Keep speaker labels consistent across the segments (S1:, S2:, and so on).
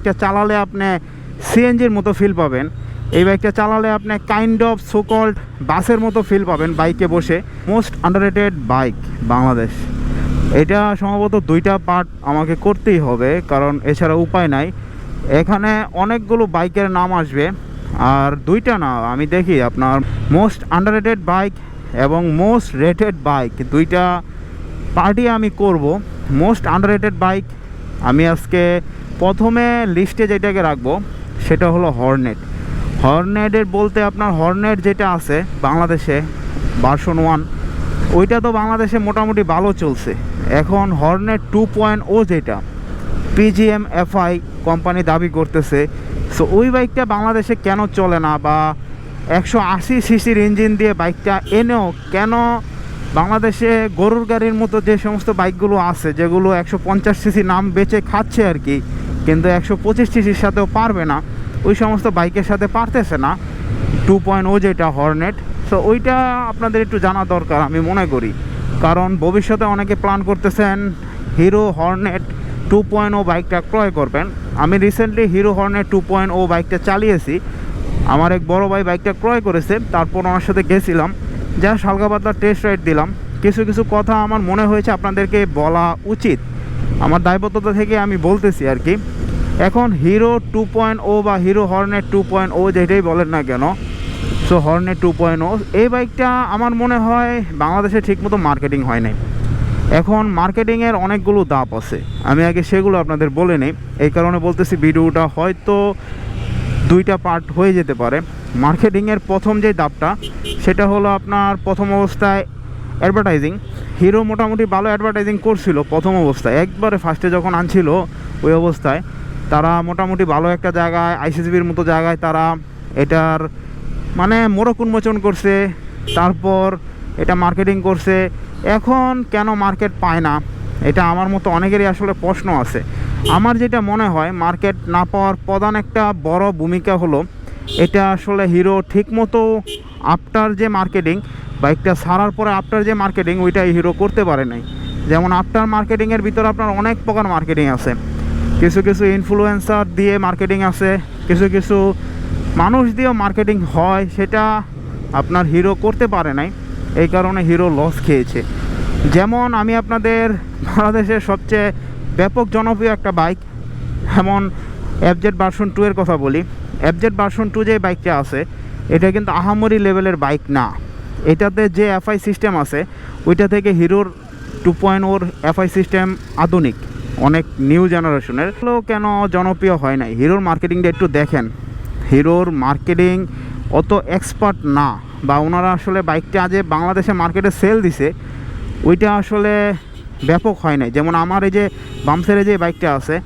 S1: বাইকটা চালালে আপনি সিএনজির মতো ফিল পাবেন। এই বাইকটা চালালে আপনি কাইন্ড অফ সোকল্ড বাসের মতো ফিল পাবেন বাইকে বসে। Most underrated bike Bangladesh. এটা সম্ভবত দুইটা পার্ট আমাকে করতেই হবে, কারণ এছাড়া উপায় নাই। এখানে অনেকগুলো বাইকের নাম আসবে, আর দুইটা না, আমি দেখি আপনার মোস্ট আন্ডাররেটেড বাইক এবং মোস্ট রেটেড বাইক দুইটা পার্টি আমি করব। মোস্ট আন্ডাররেটেড বাইক আমি আজকে প্রথমে লিস্টে যেটাকে রাখব, সেটা হলো হর্নেট হর্নেটের বলতে আপনার হর্নেট যেটা আছে বাংলাদেশে ভার্সন ওয়ান ওইটা তো বাংলাদেশে মোটামুটি ভালো চলছে। এখন হর্নেট টু পয়েন্ট ও যেটা পিজিএম এফআই কোম্পানি দাবি করতেছে। সো ওই বাইকটা বাংলাদেশে কেন চলে না বা একশো আশি সিসির ইঞ্জিন দিয়ে বাইকটা এনেও কেন বাংলাদেশে গরুর গাড়ির মতো যে সমস্ত বাইকগুলো আছে, যেগুলো একশো পঞ্চাশ সিসি নাম বেচে খাচ্ছে আর কি, কিন্তু একশো পঁচিশ সিসির সাথেও পারবে না। ওই সমস্ত বাইকের সাথে পারতেছে না। টু পয়েন্ট ও যেটা হর্নেট সো ওইটা আপনাদের একটু জানা দরকার, আমি মনে করি। কারণ ভবিষ্যতে অনেকে প্ল্যান করতেছেন Hero Hornet two point o বাইকটা ক্রয় করবেন। আমি recently Hero Hornet two point o বাইকটা চালিয়েছি। আমার এক বড় ভাই বাইকটা ক্রয় করেছে, তারপর ওনার সাথে গেছিলাম। যা হালকা পাতলা টেস্ট রাইড দিলাম। কিছু কিছু কথা আমার মনে হয়েছে, আপনাদেরকে বলা উচিত। আমার দায়বদ্ধতা থেকে আমি বলতেছি আর কি। এখন হিরো টু পয়েন্ট ও বা Hero Hornet two point o যেটাই বলেন না কেন so Hornet two point o এই বাইকটা আমার মনে হয় বাংলাদেশে ঠিকমতো মার্কেটিং হয় নাই। এখন মার্কেটিংয়ের অনেকগুলো দাপ আছে। আমি আগে সেগুলো আপনাদের বলে নিই। এই কারণে বলতেছি, ভিডিওটা হয়তো দুইটা পার্ট হয়ে যেতে পারে। মার্কেটিংয়ের প্রথম যে দাপটা সেটা হলো আপনার প্রথম অবস্থায় অ্যাডভার্টাইজিং হিরো মোটামুটি ভালো অ্যাডভার্টাইজিং করছিল প্রথম অবস্থায়। একবারে ফার্স্টে যখন আনছিল ওই অবস্থায়, তারা মোটামুটি ভালো একটা জায়গায় আইসিসিবির মতো জায়গায় তারা এটার মানে মোড়ক উন্মোচন করছে, তারপর এটা মার্কেটিং করছে। এখন কেন মার্কেট পায় না? এটা আমার মতো অনেকেরই আসলে প্রশ্ন আছে। আমার যেটা মনে হয়, মার্কেট না পাওয়ার প্রধান একটা বড় ভূমিকা হলো, এটা আসলে হিরো ঠিকমতো আফটার যে মার্কেটিং বাইকটা সারার পরে আফটার যে মার্কেটিং ওইটা হিরো করতে পারে নাই। যেমন আফটার মার্কেটিংয়ের ভিতরে আপনার অনেক প্রকার মার্কেটিং আছে। কিছু কিছু ইনফ্লুয়েন্সার দিয়ে মার্কেটিং আছে, কিছু কিছু মানুষ দিয়েও মার্কেটিং হয়, সেটা আপনার হিরো করতে পারে নাই। এই কারণে হিরো লস খেয়েছে। যেমন আমি আপনাদের বাংলাদেশের সবচেয়ে ব্যাপক জনপ্রিয় একটা বাইক যেমন এফজেড ভার্সন টু এর কথা বলি। এফজেড ভার্সন টু যে বাইকটা আছে, এটা কিন্তু আহামরি লেভেলের বাইক না। এটাতে যে এফআই সিস্টেম আছে, ওইটা থেকে হিরোর টু পয়েন্ট ওর এফআই সিস্টেম আধুনিক, অনেক নিউ জেনারেশনের এগুলো কেন জনপ্রিয় হয় নাই? হিরোর মার্কেটিংটা একটু দেখেন। হিরোর মার্কেটিং অত এক্সপার্ট না, বা ওনারা আসলে বাইকটা যে বাংলাদেশে মার্কেটে সেল দিছে ওইটা আসলে ব্যাপক হয় নাই। যেমন আমার এই যে বামসেরে যে বাইকটা আছে,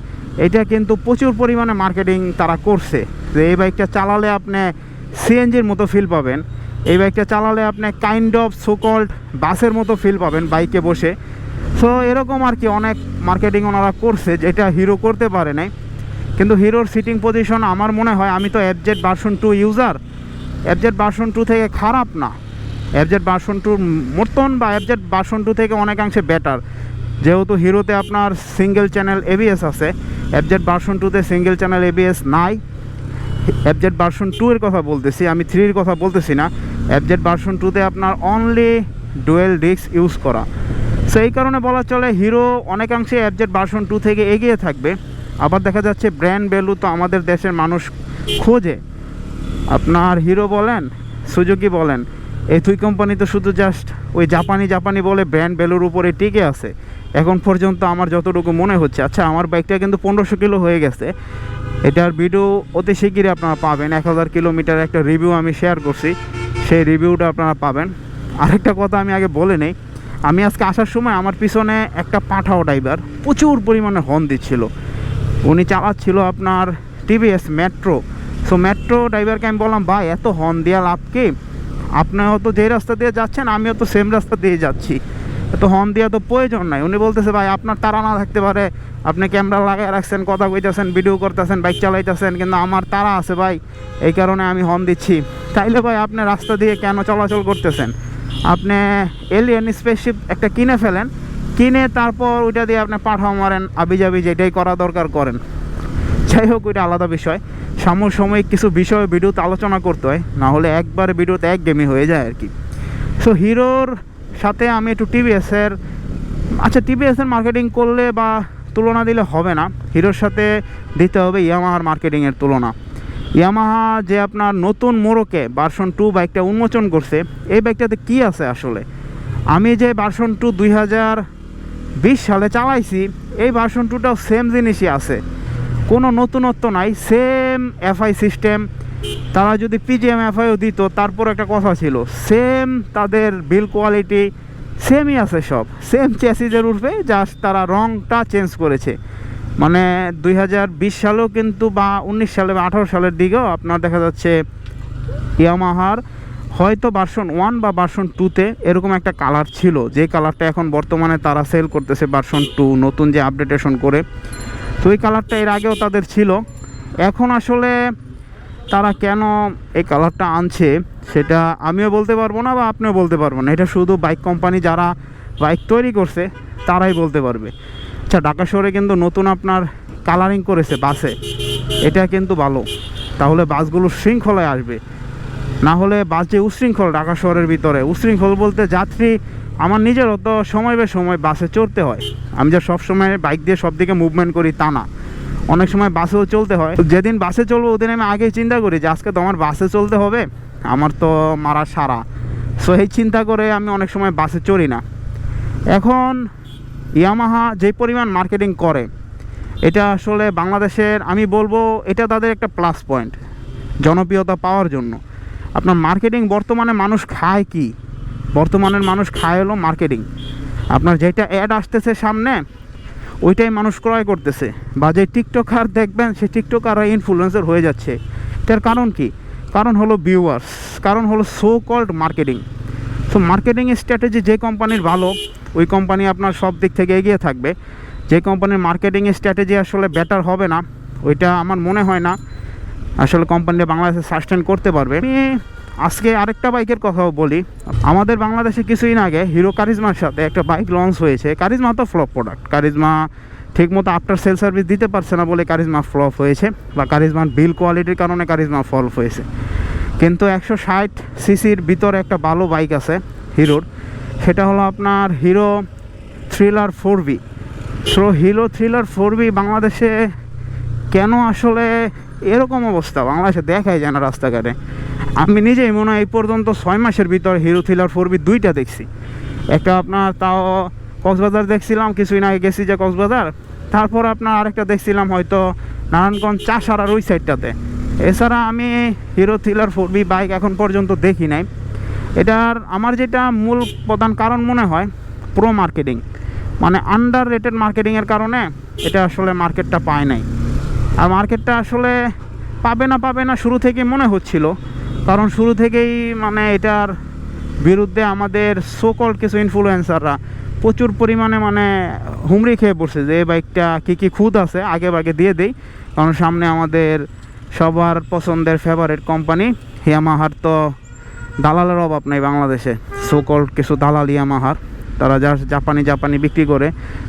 S1: এটা কিন্তু প্রচুর পরিমাণে মার্কেটিং তারা করছে। যে এই বাইকটা চালালে আপনি সিএনজির মতো ফিল পাবেন। এই বাইকটা চালালে আপনি কাইন্ড অফ সোকল্ড বাসের মতো ফিল পাবেন বাইকে বসে। সো এরকম আর কি অনেক মার্কেটিং ওনারা করছে যেটা হিরো করতে পারে নাই। কিন্তু হিরোর সিটিং পজিশন আমার মনে হয়, আমি তো FZ version two user FZ version two থেকে খারাপ না। এফজেড ভার্সন টুর মতন বা এফজেড ভার্সন টু থেকে অনেকাংশে বেটার যেহেতু হিরোতে আপনার সিঙ্গেল চ্যানেল এবিএস আছে এফজেড ভার্সন টুতে সিঙ্গেল চ্যানেল এবিএস নাই। এফজেড ভার্সন টু এর কথা বলতেছি, আমি থ্রির কথা বলতেছি না। এফজেড ভার্সন টুতে আপনার অনলি ডুয়েল ডিস্ক ইউজ করা। সো এই কারণে বলা চলে হিরো অনেকাংশে এফজেড ভার্সন টু থেকে এগিয়ে থাকবে। আবার দেখা যাচ্ছে ব্র্যান্ড ভ্যালু তো আমাদের দেশের মানুষ খোঁজে। আপনার হিরো বলেন সুজুকি বলেন এই দুই কোম্পানি তো শুধু জাস্ট ওই জাপানি জাপানি বলে ব্র্যান্ড ভ্যালুর উপরে টিকে আছে। এখন পর্যন্ত আমার যতটুকু মনে হচ্ছে আচ্ছা আমার বাইকটা কিন্তু পনেরোশো কিলো হয়ে গেছে। এটার ভিডিও অতি শিগগিরই আপনারা পাবেন। এক হাজার কিলোমিটার একটা রিভিউ আমি শেয়ার করছি। সেই রিভিউটা আপনারা পাবেন। আরেকটা কথা আমি আগে বলে নেই, আমি আজকে আসার সময় আমার পিছনে একটা পাঠাও ড্রাইভার প্রচুর পরিমাণে হর্ন দিচ্ছিল। উনি চালাচ্ছিল আপনার টিভিএস মেট্রো সো মেট্রো ড্রাইভারকে আমি বললাম, ভাই, এত হর্ন দেওয়া লাভ কি? আপনিও তো যে রাস্তা দিয়ে যাচ্ছেন, আমিও তো সেম রাস্তা দিয়ে যাচ্ছি। তো হর্ন দেওয়া তো প্রয়োজন নাই। উনি বলতেছে, ভাই, আপনার তারা না থাকতে পারে। আপনি ক্যামেরা লাগাই রাখছেন, কথা কইতেছেন ভিডিও করতেছেন বাইক চালাইতেছেন, কিন্তু আমার তারা আছে ভাই। এই কারণে আমি হর্ন দিচ্ছি। তাইলে ভাই, আপনি রাস্তা দিয়ে কেন চলাচল করতেছেন? আপনি এলিয়েন স্পেসশিপ একটা কিনে ফেলেন, কিনে তারপর ওইটা দিয়ে আপনি পাঠাও মারেন আবি যাবি যেটাই করা দরকার করেন। যাই হোক ওইটা আলাদা বিষয়। সমসাময়িক কিছু বিষয়ে ভিডিওতে আলোচনা করতে হয়, না হলে একবার ভিডিওতে এক গেমই হয়ে যায় আর কি। সো হিরোর সাথে আমি একটু টিভিএসের আচ্ছা টিভিএসের মার্কেটিং করলে বা তুলনা দিলে হবে না। হিরোর সাথে দিতে হবে ইয়ামাহার মার্কেটিংয়ের তুলনা। ইয়ামাহা যে আপনার নতুন মোড়কে ভার্সন টু বাইকটা উন্মোচন করছে, এই বাইকটাতে কি আছে আসলে? আমি যে ভার্সন টু দুই হাজার বিশ সালে চালাইছি, এই ভার্সন টুটাও সেম জিনিসই আছে। কোনো নতুনত্ব নাই সেম এফআই সিস্টেম তারা যদি পিজিএম এফআইও দিত তারপর একটা কথা ছিল সেম তাদের বিল কোয়ালিটি সেমই আছে সব। সেম চ্যাসিজের উঠবে জাস্ট তারা রংটা চেঞ্জ করেছে। মানে দুই হাজার বিশ সালেও কিন্তু বা উনিশ সালে বা আঠারো সালের দিকেও আপনার দেখা যাচ্ছে ইয়ামাহার হয়তো ভার্সন ওয়ান বা ভার্সন টুতে এরকম একটা কালার ছিল। যে কালারটা এখন বর্তমানে তারা সেল করতেছে ভার্সন টু নতুন যে আপডেটেশন করে। তো ওই কালারটা এর আগেও তাদের ছিল। এখন আসলে তারা কেন এই কালারটা আনছে, সেটা আমিও বলতে পারব না বা আপনিও বলতে পারব না। এটা শুধু বাইক কোম্পানি যারা বাইক তৈরি করছে, তারাই বলতে পারবে। আচ্ছা ঢাকা শহরে কিন্তু নতুন আপনার কালারিং করেছে বাসে। এটা কিন্তু ভালো। তাহলে বাসগুলো শৃঙ্খলায় আসবে। না হলে বাস যে উশৃঙ্খল ঢাকা শহরের ভিতরে, উশৃঙ্খল বলতে যাত্রী আমার নিজেরও তো সময় বে সময় বাসে চড়তে হয়। আমি যা সব সময় বাইক দিয়ে সব দিকে মুভমেন্ট করি তা না। অনেক সময় বাসেও চলতে হয়। যেদিন বাসে চলবো ওদিন আমি আগেই চিন্তা করি যে আজকে তো আমার বাসে চলতে হবে, আমার তো মারা সারা। সো এই চিন্তা করে আমি অনেক সময় বাসে চড়ি না। এখন ইয়ামাহা যে পরিমাণ মার্কেটিং করে, এটা আসলে বাংলাদেশের, আমি বলব এটা তাদের একটা প্লাস পয়েন্ট জনপ্রিয়তা পাওয়ার জন্য। আপনার মার্কেটিং বর্তমানে মানুষ খায় কি? বর্তমানের মানুষ খায় হলো মার্কেটিং। আপনার যেটা অ্যাড আসতেছে সামনে, ওইটাই মানুষ ক্রয় করতেছে। বা যে টিকটকার দেখবেন সেই টিকটকাররা ইনফ্লুয়েন্সার হয়ে যাচ্ছে। এটার কারণ কি? কারণ হলো ভিউয়ার্স কারণ হলো so called marketing so marketing strategy যে কোম্পানির ভালো, ওই কোম্পানি আপনার সব দিক থেকে এগিয়ে থাকবে। যে কোম্পানির মার্কেটিং স্ট্র্যাটেজি আসলে বেটার হবে না, ওইটা আমার মনে হয় না। আসলে কোম্পানিটা বাংলাদেশে সাস্টেন করতে পারবে। আজকে আরেকটা বাইকের কথাও বলি। আমাদের বাংলাদেশে কিছুদিন আগে হিরো কারিজমার সাথে একটা বাইক লঞ্চ হয়েছে। কারিজমা তো ফ্লপ প্রোডাক্ট কারিজমা ঠিকমতো আফটার সেল সার্ভিস দিতে পারছে না বলে কারিজমা ফ্লপ হয়েছে বা কারিজমার বিল কোয়ালিটির কারণে কারিজমা ফল হয়েছে। কিন্তু একশো ষাট সিসির ভিতরে একটা ভালো বাইক আছে হিরোর সেটা হলো আপনার Hero Thriller four B so Hero Thriller four B বাংলাদেশে কেন আসলে এরকম অবস্থা? বাংলাদেশে দেখাই যায় না রাস্তাঘাটে। আমি নিজেই মনে হয় এই পর্যন্ত ছয় মাসের ভিতরে হিরো থ্রিলার ফোর বি দুইটা দেখছি। একটা আপনার তাও কক্সবাজার দেখছিলাম, কিছুদিন আগে গেছি যে কক্সবাজার। তারপর আপনার আরেকটা দেখছিলাম হয়তো নারায়ণগঞ্জ চাষারার ওই সাইডটাতে। এছাড়া আমি Hero Thriller four B bike এখন পর্যন্ত দেখি নাই। এটার আমার যেটা মূল প্রধান কারণ মনে হয় প্রো মার্কেটিং মানে আন্ডার রেটেড মার্কেটিংয়ের কারণে এটা আসলে মার্কেটটা পায় নাই। আর মার্কেটটা আসলে পাবে না পাবে না শুরু থেকে মনে হচ্ছিল কারণ শুরু থেকেই মানে এটার বিরুদ্ধে আমাদের সোকল কিছু ইনফ্লুয়েন্সাররা প্রচুর পরিমাণে মানে হুমড়ি খেয়ে পড়ছে যে এই বাইকটা কী কী খুদ আছে? আগে বাগে দিয়ে দেই। কারণ সামনে আমাদের সবার পছন্দের ফেভারিট কোম্পানি ইয়ামাহার তো দালালের অভাব নেই বাংলাদেশে। সোকল কিছু দালাল ইয়ামাহার তারা যা জাপানি জাপানি বিক্রি করে,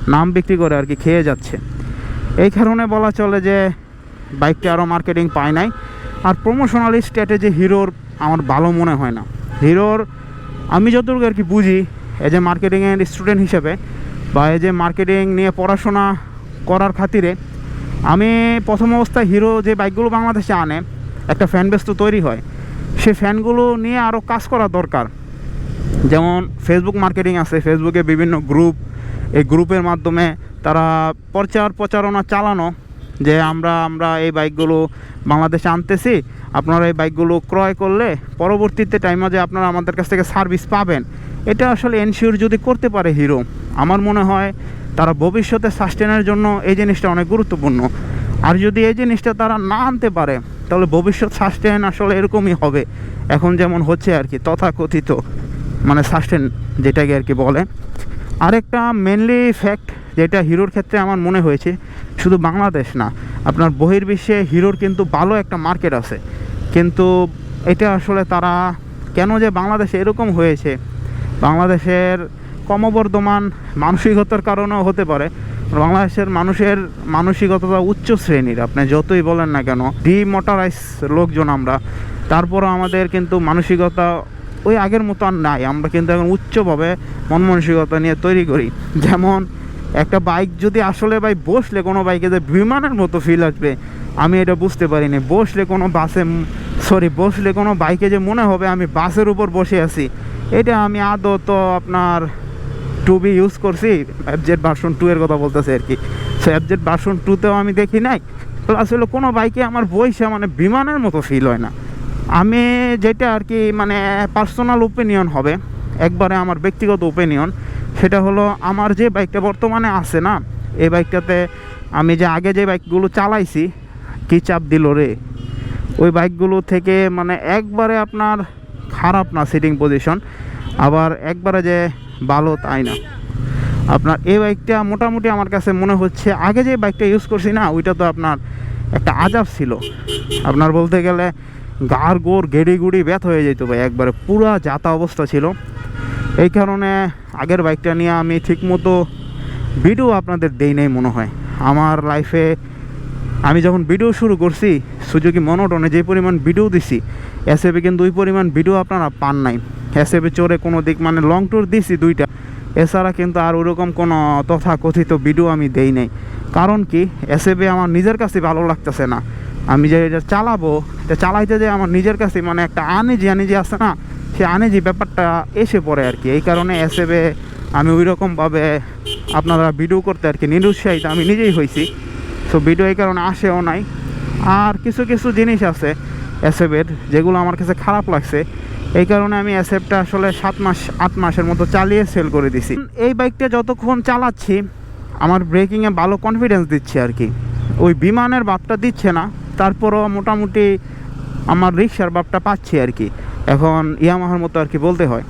S1: নাম বিক্রি করে আর কি খেয়ে যাচ্ছে। এই কারণে বলা চলে যে বাইকটা আরও মার্কেটিং পায় নাই। আর প্রমোশনাল স্ট্র্যাটেজি হিরোর আমার ভালো মনে হয় না। হিরোর, আমি যতটুকু আর কি বুঝি এজ এ মার্কেটিংয়ের স্টুডেন্ট হিসেবে বা এজ এ মার্কেটিং নিয়ে পড়াশোনা করার খাতিরে, আমি প্রথম অবস্থায় হিরো যে বাইকগুলো বাংলাদেশে আনে, একটা ফ্যান বেস তো তৈরি হয় সে ফ্যানগুলো নিয়ে আরও কাজ করা দরকার। যেমন ফেসবুক মার্কেটিং আছে ফেসবুকে বিভিন্ন গ্রুপ এই গ্রুপের মাধ্যমে তারা প্রচার প্রচারণা চালানো যে আমরা আমরা এই বাইকগুলো বাংলাদেশে আনতেছি। আপনারা এই বাইকগুলো ক্রয় করলে পরবর্তীতে টাইমে যে আপনারা আমাদের কাছ থেকে সার্ভিস পাবেন, এটা আসলে এনশিওর যদি করতে পারে হিরো আমার মনে হয় তারা ভবিষ্যতে সাস্টেনের জন্য এই জিনিসটা অনেক গুরুত্বপূর্ণ। আর যদি এই জিনিসটা তারা না আনতে পারে, তাহলে ভবিষ্যৎ সাস্টেন আসলে এরকমই হবে। এখন যেমন হচ্ছে আর কি, তথাকথিত মানে সাস্টেন যেটাকে আর কি বলে। আরেকটা মেনলি ফ্যাক্ট যেটা হিরোর ক্ষেত্রে আমার মনে হয়েছে, শুধু বাংলাদেশ না, আপনার বহির্বিশ্বে হিরোর কিন্তু ভালো একটা মার্কেট আছে। কিন্তু এটা আসলে তারা কেন যে বাংলাদেশে এরকম হয়েছে? বাংলাদেশের ক্রমবর্ধমান মানসিকতার কারণেও হতে পারে বাংলাদেশের মানুষের মানসিকতা উচ্চ শ্রেণির, আপনি যতই বলেন না কেন ডিমোটারাইজ লোকজন আমরা। তারপরও আমাদের কিন্তু মানসিকতা ওই আগের মতো আর নাই। আমরা কিন্তু এখন উচ্চভাবে মন মানসিকতা নিয়ে তৈরি করি। যেমন একটা বাইক যদি আসলে ভাই বসলে কোনো বাইকে যে বিমানের মতো ফিল আসবে, আমি এটা বুঝতে পারিনি। বসলে কোনো বাসে সরি বসলে কোনো বাইকে যে মনে হবে আমি বাসের উপর বসে আছি। এটা আমি আদৌ তো আপনার টু বি ইউজ করছি। অ্যাবজেট ভার্সন টু এর কথা বলতেছে আর কি। সো অ্যাবজেট ভার্সন টুতেও আমি দেখি নাই। হলো কোনো বাইকে আমার বইসে মানে বিমানের মতো ফিল হয় না। আমি যেটা আর কি মানে পার্সোনাল ওপিনিয়ন হবে, একবারে আমার ব্যক্তিগত ওপিনিয়ন সেটা হলো আমার যে বাইকটা বর্তমানে আছে না, এই বাইকটাতে আমি যে আগে যে বাইকগুলো চালাইছি, কী চাপ দিল রে? ওই বাইকগুলো থেকে মানে একবারে আপনার খারাপ না সিটিং পজিশন আবার একবারে যে ভালো তাই না। আপনার এই বাইকটা মোটামুটি আমার কাছে মনে হচ্ছে, আগে যে বাইকটা ইউজ করছি না, ওইটা তো আপনার একটা আজাব ছিল। আপনার বলতে গেলে গার গোড় গেড়ি গুড়ি ব্যথ হয়ে যেত ভাই, একবারে পুরা যাতা অবস্থা ছিল। এই কারণে আগের বাইকটা নিয়ে আমি ঠিকমতো ভিডিও আপনাদের দেই নাই মনে হয়। আমার লাইফে আমি যখন ভিডিও শুরু করছি সুযোগী মনোটনে যে পরিমাণ ভিডিও দিছি এসএপে কিন্তু ওই পরিমাণ ভিডিও আপনারা পান নাই। এসএপে চড়ে কোনো দিক মানে লং ট্যুর দিছি দুইটা। এছাড়া কিন্তু আর ওরকম কোনো তথাকথিত ভিডিও আমি দেই নাই। কারণ কি এসএপে আমার নিজের কাছে ভালো লাগতেছে না। আমি যে এটা চালাবো, এটা চালাইতে যে আমার নিজের কাছে মানে একটা আনেজি আনেজি আছে না, সে আনেজি ব্যাপারটা এসে পড়ে আর কি এই কারণে এসএপে আমি ওই রকমভাবে আপনারা ভিডিও করতে আর কি নিরুৎসাহিত, আমি নিজেই হয়েছি সো ভিডিও এই কারণে আসেও নাই। আর কিছু কিছু জিনিস আছে এসএফের যেগুলো আমার কাছে খারাপ লাগছে। এই কারণে আমি এসএফটা আসলে সাত মাস, আট মাসের মতো চালিয়ে সেল করে দিছি। এই বাইকটা যতক্ষণ চালাচ্ছি, আমার ব্রেকিংয়ে ভালো কনফিডেন্স দিচ্ছে আর কি ওই বিমানের বাপটা দিচ্ছে না। তারপরও মোটামুটি আমার রিক্সার ভাবটা পাচ্ছি আর কি। এখন ইয়ামাহার মতো আর কি বলতে হয়।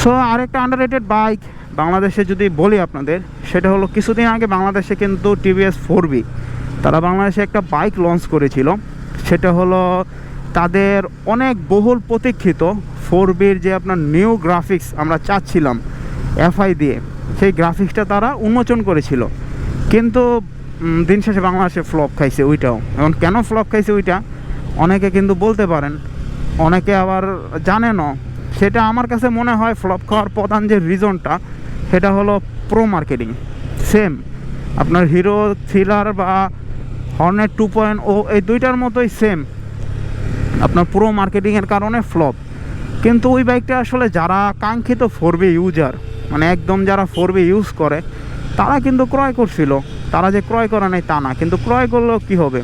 S1: সো আরেকটা আন্ডাররেটেড বাইক বাংলাদেশে যদি বলি আপনাদের, সেটা হলো কিছুদিন আগে বাংলাদেশে কিন্তু টিভিএস ফোর বি তারা বাংলাদেশে একটা বাইক লঞ্চ করেছিল। সেটা হলো তাদের অনেক বহুল প্রতীক্ষিত ফোর বির যে আপনার নিউ গ্রাফিক্স আমরা চাচ্ছিলাম এফআই দিয়ে, সেই গ্রাফিক্সটা তারা উন্মোচন করেছিল। কিন্তু দিন শেষে বাংলাদেশে ফ্লপ খাইছে ওইটাও। এখন কেন ফ্লপ খাইছে ওইটা? অনেকে কিন্তু বলতে পারেন, অনেকে আবার জানেনও। সেটা আমার কাছে মনে হয় ফ্লপ খাওয়ার প্রধান যে রিজনটা সেটা হলো প্রো মার্কেটিং সেম আপনার হিরো থ্রিলার বা হর্নেট টু পয়েন্ট ও এই দুইটার মতোই সেম আপনার প্রো মার্কেটিংয়ের কারণে ফ্লপ কিন্তু ওই বাইকটা আসলে যারা কাঙ্ক্ষিত ফোর বি ইউজার মানে একদম যারা ফোর বি ইউজ করে তারা কিন্তু ক্রয় করছিল। তারা যে ক্রয় করে নাই তা না। কিন্তু ক্রয় করলেও কী হবে?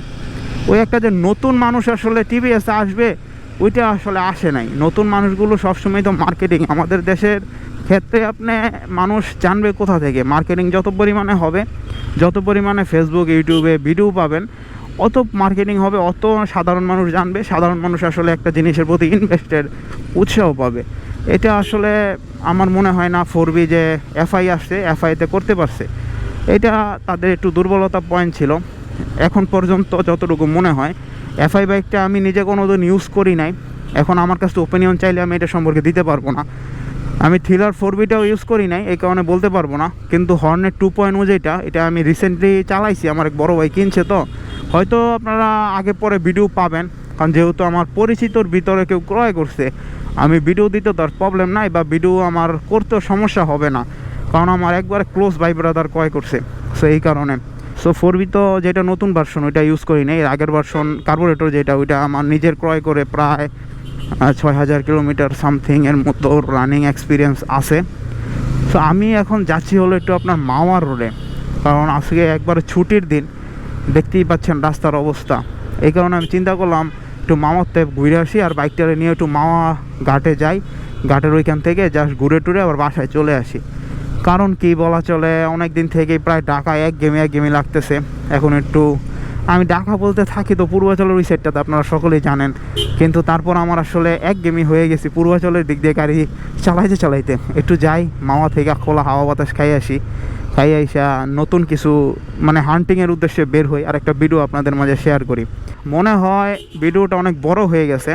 S1: ওই একটা যে নতুন মানুষ আসলে টিভিএসে আসবে, ওইটা আসলে আসে নাই। নতুন মানুষগুলো সবসময় তো মার্কেটিং আমাদের দেশের ক্ষেত্রে আপনি মানুষ জানবে কোথা থেকে। মার্কেটিং যত পরিমাণে হবে, যত পরিমাণে ফেসবুক ইউটিউবে ভিডিও পাবেন, অত মার্কেটিং হবে, অত সাধারণ মানুষ জানবে। সাধারণ মানুষ আসলে একটা জিনিসের প্রতি ইনভেস্টের উৎসাহ পাবে। এটা আসলে আমার মনে হয় না ফোর বি যে এফআই আসছে এফআইতে করতে পারছে। এটা তাদের একটু দুর্বলতা পয়েন্ট ছিল। এখন পর্যন্ত যতটুকু মনে হয়, এফআই বাইকটা আমি নিজে কোনো দিন ইউজ করি নাই। এখন আমার কাছে ওপিনিয়ন চাইলে আমি এটা সম্পর্কে দিতে পারব না। আমি থ্রিলার ফোর বিটাও ইউজ করি নাই, এই কারণে বলতে পারব না। কিন্তু হর্নের টু পয়েন্ট যেটা, এটা আমি রিসেন্টলি চালাইছি, আমার এক বড় ভাই কিনছে তো। হয়তো আপনারা আগে পরে ভিডিও পাবেন। কারণ যেহেতু আমার পরিচিতর ভিতরে কেউ ক্রয় করছে, আমি ভিডিও দিতে তার প্রবলেম নাই বা ভিডিও আমার করতেও সমস্যা হবে না। কারণ আমার একবার ক্লোজ ভাই ব্রাদার ক্রয় করছে, সো এই কারণে। সো ফোর বি তো যেটা নতুন ভার্সন ওইটা ইউজ করি নাই। আগের ভার্সন কার্বোরেটর যেটা, ওইটা আমার নিজের ক্রয় করে প্রায় ছয় হাজার কিলোমিটার সামথিংয়ের মতো রানিং এক্সপিরিয়েন্স আছে। সো আমি এখন যাচ্ছি হলো একটু আপনার মাওয়ার রোডে কারণ আজকে একবার ছুটির দিন, দেখতেই পাচ্ছেন রাস্তার অবস্থা। এই কারণে আমি চিন্তা করলাম একটু মামাতে ঘুরে আসি আর বাইকটারে নিয়ে একটু মামা ঘাটে যাই। ঘাটের ওইখান থেকে জাস্ট ঘুরে টুরে আবার বাসায় চলে আসি। কারণ কি বলা চলে অনেক দিন থেকেই প্রায় ঢাকা এক গেমে এক গেমে লাগতেছে। এখন একটু আমি ঢাকা বলতে থাকি তো পূর্বাচলের ওই সাইডটাতে আপনারা সকলেই জানেন। কিন্তু তারপর আমার আসলে এক গেমই হয়ে গেছি পূর্বাচলের দিক দিয়ে গাড়ি চালাইতে চালাইতে। একটু যাই, মামা থেকে খোলা হাওয়া বাতাস খাই আসি। খাই আইসা নতুন কিছু মানে হান্টিংয়ের উদ্দেশ্যে বের হই আর একটা ভিডিও আপনাদের মাঝে শেয়ার করি। মনে হয় ভিডিওটা অনেক বড় হয়ে গেছে।